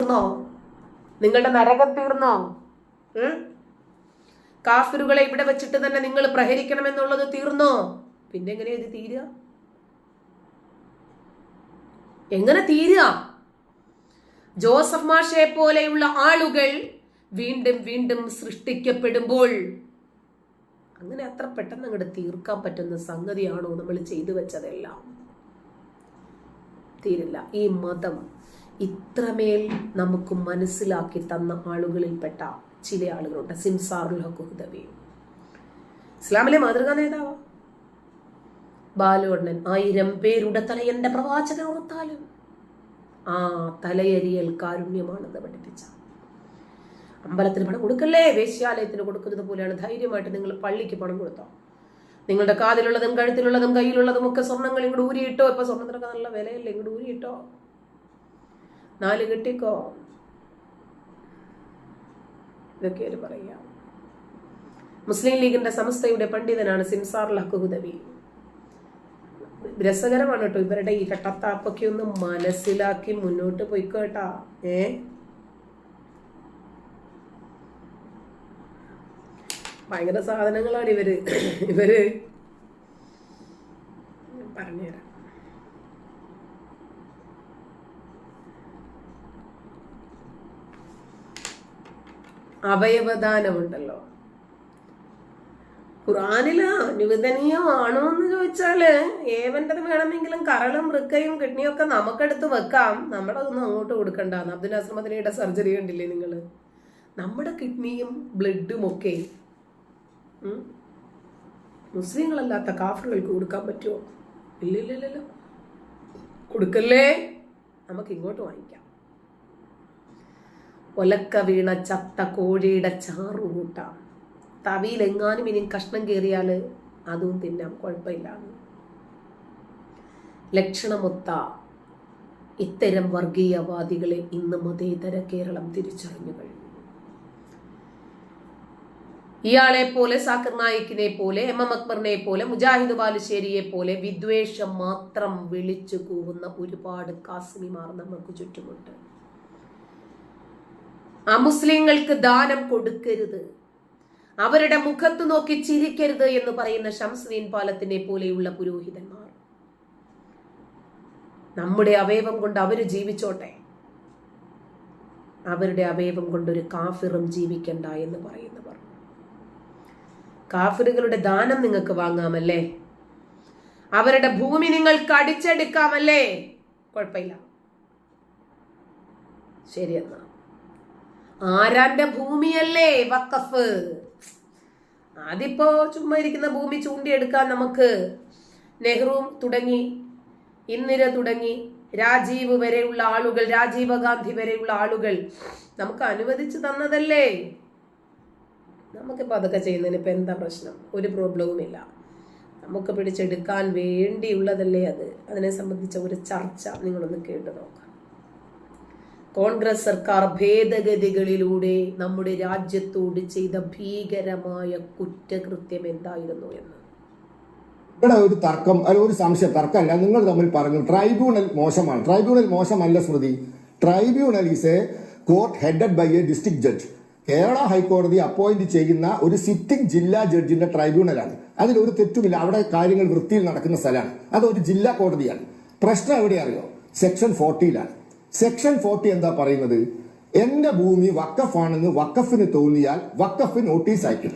തീർന്നോ? നിങ്ങളുടെ നരകം തീർന്നോ? കാഫിറുകളെ ഇവിടെ വെച്ചിട്ട് തന്നെ നിങ്ങൾ പ്രഹരിക്കണം എന്നുള്ളത് തീർന്നോ? പിന്നെ എങ്ങനെ ഇത് തീരുക? എങ്ങനെ തീരുക? ജോസഫ് മാഷയെ പോലെയുള്ള ആളുകൾ വീണ്ടും വീണ്ടും സൃഷ്ടിക്കപ്പെടുമ്പോൾ അങ്ങനെ അത്ര പെട്ടെന്ന് അങ്ങോട്ട് തീർക്കാൻ പറ്റുന്ന സംഗതിയാണോ നമ്മൾ ചെയ്തു വെച്ചതെല്ലാം? തീരില്ല. ഈ മതം ഇത്രമേൽ നമുക്ക് മനസ്സിലാക്കി തന്ന ആളുകളിൽപ്പെട്ട ചില ആളുകളുണ്ട്. സിംസാറുൽ ഹക്കുദവി ഇസ്ലാമിലെ മാതൃകാ നേതാവ്? ബാലുവണ്ണൻ ആയിരം പേരുടെ തലയന്റെ പ്രവാചകൻ ഓർത്താലും ആ തലയരിയൽ കാരുണ്യമാണെന്ന് പഠിപ്പിച്ച. അമ്പലത്തിന് പണം കൊടുക്കല്ലേ? വേശ്യാലയത്തിന് കൊടുക്കുന്നത് പോലെയാണ്. ധൈര്യമായിട്ട് നിങ്ങൾ പള്ളിക്ക് പണം കൊടുത്തോ? നിങ്ങളുടെ കാതിലുള്ളതും കഴുത്തിലുള്ളതും കയ്യിലുള്ളതും ഒക്കെ സ്വർണങ്ങൾ ഇങ്ങോട്ട് ഊരിയിട്ടോ? ഇപ്പൊ സ്വർണത്തിനൊക്കെ നല്ല വിലയല്ലേ? ഇങ്ങോട്ട് ഊരിയിട്ടോ? നാല് കിട്ടിക്കോ? ഇതൊക്കെ ഒരു പറയാം. മുസ്ലിം ലീഗിന്റെ സമസ്തയുടെ പണ്ഡിതനാണ് സിംസാർ ലഹുദവി രസകരമാണ് കേട്ടോ ഇവരുടെ ഈ കട്ടത്താപ്പൊക്കെ ഒന്ന് മനസ്സിലാക്കി മുന്നോട്ട് പോയിക്കോട്ടാ ഏ? ഭയങ്കര സാധനങ്ങളാണ് ഇവർ. ഇവർ പറഞ്ഞുതരാം. അവയവദാനമുണ്ടല്ലോ. ഖുറാനില അനുവദനീയമാണോ എന്ന് ചോദിച്ചാൽ ഏവന്റെത് വേണമെങ്കിലും കരളും വൃക്കയും കിഡ്നിയും ഒക്കെ നമുക്കെടുത്ത് വെക്കാം. നമ്മുടെ അതൊന്നും അങ്ങോട്ട് കൊടുക്കണ്ട അബ്ദുൽ അസ്മദിനയുടെ സർജറി കണ്ടില്ലേ നിങ്ങൾ നമ്മുടെ കിഡ്നിയും ബ്ലഡും ഒക്കെ മുസ്ലിങ്ങളല്ലാത്ത കാഫറുകൾക്ക് കൊടുക്കാൻ പറ്റുമോ ഇല്ലില്ലല്ലോ കൊടുക്കല്ലേ? നമുക്ക് ഇങ്ങോട്ട് വാങ്ങിക്കാം. ഒലക്ക വീണ ചത്ത കോഴിയുടെ ചാറു കൂട്ടാം. തവിയിലെങ്ങാനും ഇനി കഷ്ണം കയറിയാൽ അതും തിന്നാം കുഴപ്പമില്ല ലക്ഷണമൊത്ത ഇത്തരം വർഗീയവാദികളെ ഇന്ന് മതേതര കേരളം തിരിച്ചറിഞ്ഞു ഇയാളെ പോലെ സാക്കർ നായിക്കിനെ പോലെ എം എം അക്ബറിനെ പോലെ മുജാഹിദ് ബാലുശ്ശേരിയെ പോലെ വിദ്വേഷം മാത്രം വിളിച്ചു കൂവുന്ന ഒരുപാട് കാസിനിമാർ നമുക്ക് ചുറ്റുമുണ്ട്. അമുസ്ലിങ്ങൾക്ക് ദാനം കൊടുക്കരുത്. അവരുടെ മുഖത്ത് നോക്കി ചിരിക്കരുത് എന്ന് പറയുന്ന ഷംസ്ദീൻ പാലത്തിനെ പോലെയുള്ള പുരോഹിതന്മാർ. നമ്മുടെ അവയവം കൊണ്ട് അവർ ജീവിച്ചോട്ടെ. അവരുടെ അവയവം കൊണ്ട് ഒരു കാഫിറും ജീവിക്കണ്ട എന്ന് പറയുന്നവർ. കാഫിറുകളുടെ ദാനം നിങ്ങൾക്ക് വാങ്ങാമല്ലേ? അവരുടെ ഭൂമി നിങ്ങൾക്ക് അടിച്ചെടുക്കാമല്ലേ? കുഴപ്പമില്ല. ശരി എന്നാ. ആരാന്റെ ഭൂമിയല്ലേ വക്കഫ് അതിപ്പോ ചുമ്മാ ഇരിക്കുന്ന ഭൂമി ചൂണ്ടിയെടുക്കാൻ നമുക്ക് നെഹ്റു തുടങ്ങി ഇന്ദിര തുടങ്ങി രാജീവ് വരെയുള്ള ആളുകൾ രാജീവ് ഗാന്ധി വരെയുള്ള ആളുകൾ നമുക്ക് അനുവദിച്ചു തന്നതല്ലേ? നമുക്കിപ്പോൾ അതൊക്കെ ചെയ്യുന്നതിന് ഇപ്പം എന്താ പ്രശ്നം? ഒരു പ്രോബ്ലവും ഇല്ല. നമുക്ക് പിടിച്ചെടുക്കാൻ വേണ്ടിയുള്ളതല്ലേ അത്? അതിനെ സംബന്ധിച്ച ഒരു ചർച്ച നിങ്ങളൊന്ന് കേട്ടു നോക്കാം. കോൺഗ്രസ് സർക്കാർ ഭേദഗതികളിലൂടെ നമ്മുടെ രാജ്യത്തോട് ചെയ്ത ഭീകരമായ കുറ്റകൃത്യം എന്തായിരുന്നു എന്ന്? ഇവിടെ ഒരു തർക്കം അല്ല ഒരു സംശയം തർക്കമല്ല. നിങ്ങൾ തമ്മിൽ പറഞ്ഞു ട്രൈബ്യൂണൽ മോശമാണ്. ട്രൈബ്യൂണൽ മോശമല്ല സ്മൃതി tribunal is a court headed by a district judge. Kerala ഹൈക്കോടതി അപ്പോയിന്റ് ചെയ്യുന്ന ഒരു സിറ്റിംഗ് ജില്ലാ ജഡ്ജിന്റെ ട്രൈബ്യൂണലാണ്. അതിൽ ഒരു തെറ്റുമില്ല. അവിടെ കാര്യങ്ങൾ വൃത്തിയിൽ നടക്കുന്ന സ്ഥലമാണ്. അത് ഒരു ജില്ലാ കോടതിയാണ്. പ്രശ്നം എവിടെ അറിയോ? സെക്ഷൻ ഫോർട്ടിയിലാണ്. സെക്ഷൻ ഫോർട്ടി എന്താ പറയുന്നത്? എന്റെ ഭൂമി വക്കഫാണെന്ന് വക്കഫിന് തോന്നിയാൽ വക്കഫ് നോട്ടീസ് അയക്കും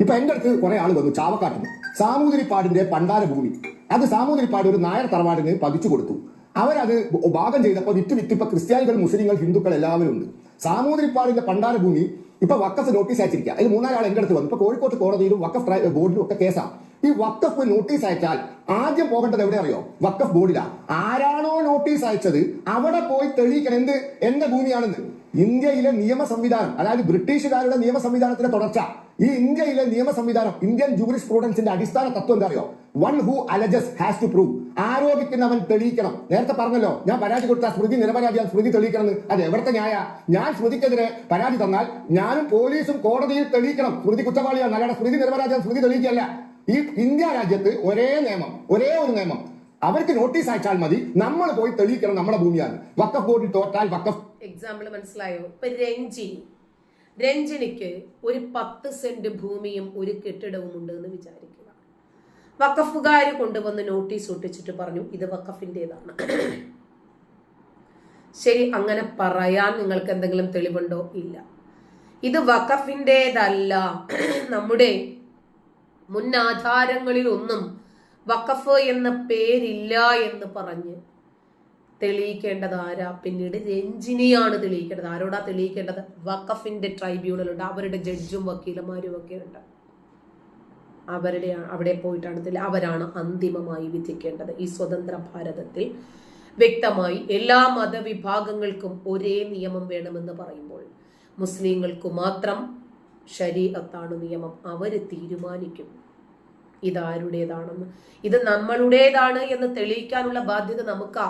ഇപ്പൊ എന്റെ അടുത്ത് കുറെ ആൾ വന്നു ചാവക്കാട്ടിന് സാമൂതിരിപ്പാടിന്റെ പണ്ടാര ഭൂമി. അത് സാമൂതിരിപ്പാട് ഒരു നായർ തറവാടിന് പതിച്ചു കൊടുത്തു. അവരത് ഭാഗം ചെയ്തപ്പോൾ വിറ്റ് വിറ്റ് ഇപ്പൊ ക്രിസ്ത്യാനികൾ മുസ്ലിങ്ങൾ ഹിന്ദുക്കൾ എല്ലാവരും ഉണ്ട്. സാമൂതിരിപ്പാടിന്റെ പണ്ടാര ഭൂമി ഇപ്പൊ വക്കഫ് നോട്ടീസ് അയച്ചിരിക്കുക അതിൽ മൂന്നാലാൾ എന്റെ അടുത്ത് വന്നു. ഇപ്പൊ കോഴിക്കോട്ട് കോടതിയിലും വക്കഫ് ബോർഡിലും ഒക്കെ കേസാണ് ഈ വക്കഫ് നോട്ടീസ് അയച്ചാൽ ആദ്യം പോകേണ്ടത് എവിടെ അറിയോ? വക്കഫ് ബോർഡിലാ ആരാണോ നോട്ടീസ് അയച്ചത് അവിടെ പോയി തെളിയിക്കണം. എന്ത്? എന്റെ ഭൂമിയാണെന്ന്. ഇന്ത്യയിലെ നിയമ സംവിധാനം അതായത് ബ്രിട്ടീഷുകാരുടെ നിയമ സംവിധാനത്തിന്റെ തുടർച്ച. ഈ ഇന്ത്യയിലെ നിയമ സംവിധാനം ഇന്ത്യൻ ജൂറിസ് പ്രൂഡൻസിന്റെ അടിസ്ഥാന തത്വം എന്താ അറിയോ? One who alleges has to prove ആരോപിക്കുന്നവൻ തെളിയിക്കണം. നേരത്തെ പറഞ്ഞല്ലോ ഞാൻ പരാതി കൊടുത്ത സ്മൃതി നിരപരാധിയാൽ സ്മൃതി തെളിയിക്കണം അത് എവിടത്തെ ന്യായ? ഞാൻ സ്മൃതിക്കെതിരെ പരാതി തന്നാൽ ഞാനും പോലീസും കോടതിയിൽ തെളിയിക്കണം. സ്മൃതി കുറ്റവാളിയാണ്. അല്ലാതെ സ്മൃതി നിരപരാധിയാൽ സ്മൃതി തെളിയിക്കല്ല ഈ ഇന്ത്യ രാജ്യത്ത് ഒരേ നിയമം ഒരേ ഒരു നിയമം. അവർക്ക് നോട്ടീസ് അയച്ചാൽ മതി നമ്മൾ പോയി തെളിയിക്കണം നമ്മുടെ ഭൂമിയാണ്. വക്കഫ് ബോർഡിൽ തോറ്റാൽ വക്കഫ് എക്സാമ്പിൾ മനസ്സിലായോ? ഇപ്പൊ രഞ്ജിനി രഞ്ജിനിക്ക് ഒരു പത്ത് സെന്റ് ഭൂമിയും ഒരു കെട്ടിടവും ഉണ്ട് എന്ന് വിചാരിക്കുക വക്കഫുകാർ കൊണ്ടുവന്ന് നോട്ടീസ് ഒട്ടിച്ചിട്ട് പറഞ്ഞു ഇത് വക്കഫിന്റെതാണ് ശരി അങ്ങനെ പറയാൻ നിങ്ങൾക്ക് എന്തെങ്കിലും തെളിവുണ്ടോ? ഇല്ല. ഇത് വഖഫിന്റെതല്ല നമ്മുടെ മുൻ ആധാരങ്ങളിൽ ഒന്നും വഖഫ് എന്ന പേരില്ല എന്ന് പറഞ്ഞ് തെളിയിക്കേണ്ടത് ആരാ? പിന്നീട് രഞ്ജിനിയാണ് തെളിയിക്കേണ്ടത്. ആരോടാ തെളിയിക്കേണ്ടത്? വഖഫിന്റെ ട്രൈബ്യൂണൽ ഉണ്ട് അവരുടെ ജഡ്ജും വക്കീലന്മാരും ഒക്കെ ഉണ്ട്. അവരുടെ അവിടെ പോയിട്ടാണ് അവരാണ് അന്തിമമായി വിധിക്കേണ്ടത്. ഈ സ്വതന്ത്ര ഭാരതത്തിൽ വ്യക്തമായി എല്ലാ മതവിഭാഗങ്ങൾക്കും ഒരേ നിയമം വേണമെന്ന് പറയുമ്പോൾ മുസ്ലിങ്ങൾക്ക് മാത്രം ശരീഅത്താണ് നിയമം. അവർ തീരുമാനിക്കും. ഇതാരുടേതാണെന്ന്. ഇത് നമ്മളുടേതാണ് എന്ന് തെളിയിക്കാനുള്ള ബാധ്യത നമുക്കാ.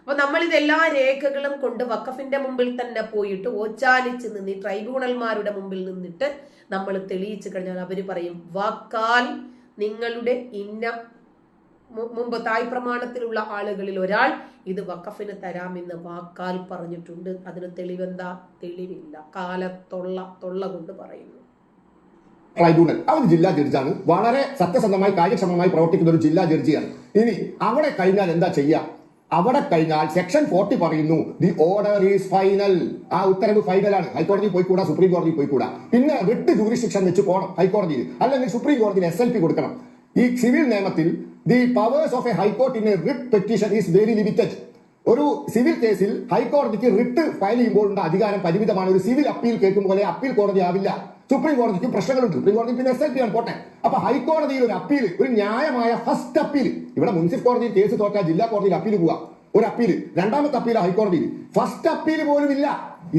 അപ്പൊ നമ്മൾ ഇതെല്ലാ രേഖകളും കൊണ്ട് വക്കഫിന്റെ മുമ്പിൽ തന്നെ പോയിട്ട് ഓച്ചാലിച്ച് നിന്ന് ട്രൈബ്യൂണൽമാരുടെ മുമ്പിൽ നിന്നിട്ട് നമ്മൾ തെളിയിച്ചു കഴിഞ്ഞാൽ അവർ പറയും വാക്കാൽ നിങ്ങളുടെ ഇന്ന മുമ്പ് തായ് പ്രമാണത്തിലുള്ള ആളുകളിൽ ഒരാൾ ഇത് വഖഫിന് തരാമെന്ന് വാക്കാൽ പറഞ്ഞിട്ടുണ്ട്. അതിന് തെളിവെന്താ? തെളിവില്ല. കാലത്തൊള്ള തൊള്ള കൊണ്ട് പറയുന്നു. ട്രൈബ്യൂണൽ അവർ ജില്ലാ ജഡ്ജാണ്. വളരെ സത്യസന്ധമായി കാര്യക്ഷമമായി പ്രവർത്തിക്കുന്ന ഒരു ജില്ലാ ജഡ്ജിയാണ്. ഇനി അവിടെ കഴിഞ്ഞാൽ എന്താ ചെയ്യുക അവിടെ കഴിഞ്ഞാൽ സെക്ഷൻ ഫോർട്ടി പറയുന്നു ദി ഓർഡർ ഈസ് ഫൈനൽ ആ ഉത്തരവ് ഫൈനലാണ്. ഹൈക്കോടതി പോയിക്കൂടാ സുപ്രീം കോടതി പോയിക്കൂടാ. പിന്നെ വിട്ട് ജൂറിസ്ഡിക്ഷൻ വെച്ച് പോകണം ഹൈക്കോടതിയിൽ. അല്ലെങ്കിൽ സുപ്രീം കോടതിയിൽ എസ് എൽ പി കൊടുക്കണം. ഈ സിവിൽ നിയമത്തിൽ the powers of a high court in a writ petition is very limited ഒരു സിവിൽ കേസിൽ ഹൈക്കോടതിക്ക് റിട്ട് ഫയൽ ചെയ്യുമ്പോൾ ഉള്ള അധികാരം പരിമിതമാണ്. ഒരു സിവിൽ അപ്പീൽ കേൾക്കും പോലെ അപ്പീൽ കോടതി ആവില്ല. സുപ്രീം കോടതിക്ക് പ്രശ്നങ്ങളുണ്ട്. സുപ്രീം കോടതി പിന്നെ എസ് എൽ പി ആണ്. പോട്ടെ. അപ്പൊ ഹൈക്കോടതിയിൽ ഒരു അപ്പീൽ ഒരു ന്യായമായ ഫസ്റ്റ് അപ്പീൽ ഇവിടെ മുനിസിപ്പൽ കോടതിയിൽ കേസ് തോറ്റാൽ ജില്ലാ കോടതിയിൽ അപ്പീൽ പോവാ. ഒരു അപ്പീൽ രണ്ടാമത്തെ അപ്പീൽ ഹൈക്കോടതിയിൽ ഫസ്റ്റ് അപ്പീൽ പോലും ഇല്ല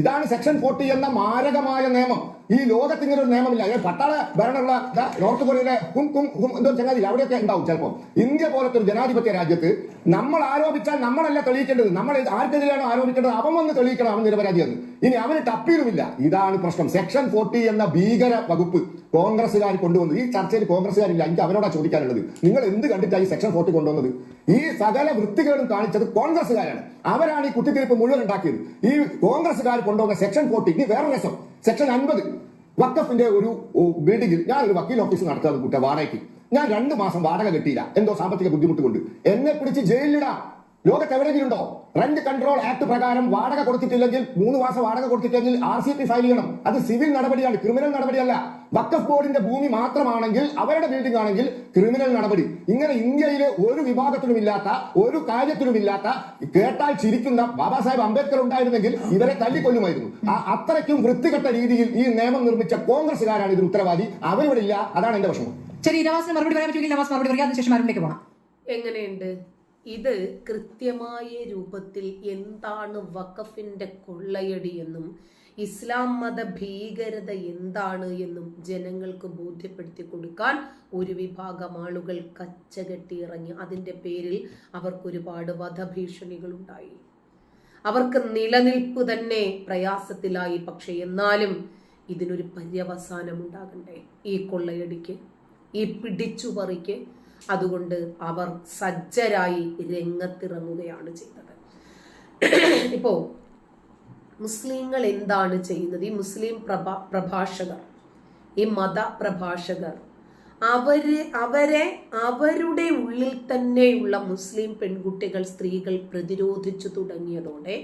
ഇതാണ് സെക്ഷൻ ഫോർട്ടി എന്ന മാരകമായ നിയമം. ഈ ലോകത്ത് ഇങ്ങനെ ഒരു നിയമമില്ല പട്ടാള ഭരണമുള്ള നോർത്ത് കൊറിയയിലെ കും കും കും എന്തോ ചങ്ങാതി അവിടെയൊക്കെ ഉണ്ടാവും ചിലപ്പോൾ ഇന്ത്യ പോലത്തെ ഒരു ജനാധിപത്യ രാജ്യത്ത് നമ്മൾ ആരോപിച്ചാൽ നമ്മളല്ല തെളിയിക്കേണ്ടത്. നമ്മൾ ആർക്കെതിരെയാണോ ആരോപിക്കേണ്ടത്? അവൻ വന്ന് തെളിയിക്കണം. അവൻ നിരപരാധിയെന്ന് ഇനി അവന് ടപ്പീലുമില്ല ഇതാണ് പ്രശ്നം. സെക്ഷൻ ഫോർട്ടി എന്ന ഭീകര വകുപ്പ് കോൺഗ്രസ്സുകാർ കൊണ്ടുവന്നത്. ഈ ചർച്ചയിൽ കോൺഗ്രസ്സുകാരില്ല. എനിക്ക് അവരോടാ ചോദിക്കാനുള്ളത്. നിങ്ങൾ എന്ത് കണ്ടിട്ടാണ് ഈ സെക്ഷൻ ഫോർട്ടി കൊണ്ടുവന്നത്? ഈ സകല വൃത്തികളും കാണിച്ചത് കോൺഗ്രസ്സുകാരാണ്. അവരാണ് ഈ കുത്തിത്തിരിപ്പ് മുഴുവൻ ഉണ്ടാക്കിയത്. ഈ കോൺഗ്രസ്സുകാർ കൊണ്ടുവന്ന സെക്ഷൻ ഫോർട്ടി ഇനി വേറെ രസം. സെക്ഷൻ അൻപത് വക്കഫിന്റെ ഒരു ബിൽഡിംഗിൽ ഞാൻ ഒരു വക്കീൽ ഓഫീസ് നടത്താതെ കൂട്ട വാടകയ്ക്ക് ഞാൻ രണ്ട് മാസം വാടക കിട്ടിയില്ല. എന്തോ സാമ്പത്തിക ബുദ്ധിമുട്ട് കൊണ്ട് എന്നെ പിടിച്ച് ജയിലിലിടാം. ലോകത്ത് എവിടെയെങ്കിലുണ്ടോ റെന്റ് കൺട്രോൾ ആക്ട് പ്രകാരം വാടക കൊടുത്തിട്ടില്ലെങ്കിൽ മൂന്ന് മാസം വാടക കൊടുത്തിട്ടില്ലെങ്കിൽ ആർ സി പി ഫയൽ ചെയ്യണം. അത് സിവിൽ നടപടിയാണ് ക്രിമിനൽ നടപടിയല്ല. വക്കഫ് ബോർഡിന്റെ ഭൂമി മാത്രമാണെങ്കിൽ അവരുടെ ബിൽഡിംഗ് ആണെങ്കിൽ ക്രിമിനൽ നടപടി. ഇങ്ങനെ ഇന്ത്യയിലെ ഒരു വിഭാഗത്തിനുമില്ലാത്ത ഒരു കാര്യത്തിനുമില്ലാത്ത കേട്ടാൽ ചിരിക്കുന്ന ബാബാ സാഹേബ് അംബേദ്കർ ഉണ്ടായിരുന്നെങ്കിൽ ഇവരെ തല്ലിക്കൊല്ലുമായിരുന്നു. ആ അത്രയ്ക്കും വൃത്തികെട്ട രീതിയിൽ ഈ നിയമം നിർമ്മിച്ച കോൺഗ്രസ്സുകാരാണ് ഇതിന് ഉത്തരവാദി. അവരിവിടെ ഇല്ല അതാണ് എന്റെ വിഷമം. ശരി നവാസിന് മറുപടി പറയാൻ പറ്റുമെങ്കിൽ നവാസ് മറുപടി പറയാം. അതിനുശേഷം അരുണിലേക്ക് പോകണം എങ്ങനെയുണ്ട്? ഇത് കൃത്യമായ രൂപത്തിൽ എന്താണ് വഖഫിന്റെ കൊള്ളയടി എന്നും ഇസ്ലാം മത ഭീകരത എന്താണ് എന്നും ജനങ്ങൾക്ക് ബോധ്യപ്പെടുത്തി കൊടുക്കാൻ ഒരു വിഭാഗം ആളുകൾ കച്ചകെട്ടി ഇറങ്ങി. അതിന്റെ പേരിൽ അവർക്കൊരുപാട് വധഭീഷണികൾ ഉണ്ടായി. അവർക്ക് നിലനിൽപ്പ് തന്നെ പ്രയാസത്തിലായി. പക്ഷെ എന്നാലും ഇതിനൊരു പര്യവസാനം ഉണ്ടാകണ്ടേ? ഈ കൊള്ളയടിക്ക് ഈ പിടിച്ചുപറിക്ക് അതുകൊണ്ട് അവർ സജ്ജരായി രംഗത്തിറങ്ങുകയാണ് ചെയ്തത്. ഇപ്പോ മുസ്ലിങ്ങൾ എന്താണ് ചെയ്യുന്നത്? ഈ മുസ്ലിം പ്രഭാ പ്രഭാഷകർ ഈ മത പ്രഭാഷകർ അവർ അവരെ അവരുടെ ഉള്ളിൽ തന്നെയുള്ള മുസ്ലിം പെൺകുട്ടികൾ സ്ത്രീകൾ പ്രതിരോധിച്ചു തുടങ്ങിയതോടെ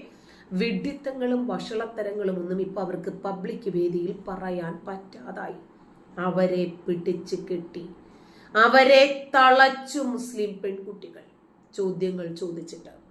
വിഡിത്തങ്ങളും വഷളത്തരങ്ങളും ഒന്നും ഇപ്പൊ അവർക്ക് പബ്ലിക് വേദിയിൽ പറയാൻ പറ്റാതായി. അവരെ പിടിച്ചു കെട്ടി അവരെ തളച്ചു മുസ്ലിം പെൺകുട്ടികൾ. ചോദ്യങ്ങൾ ചോദിച്ചിട്ട്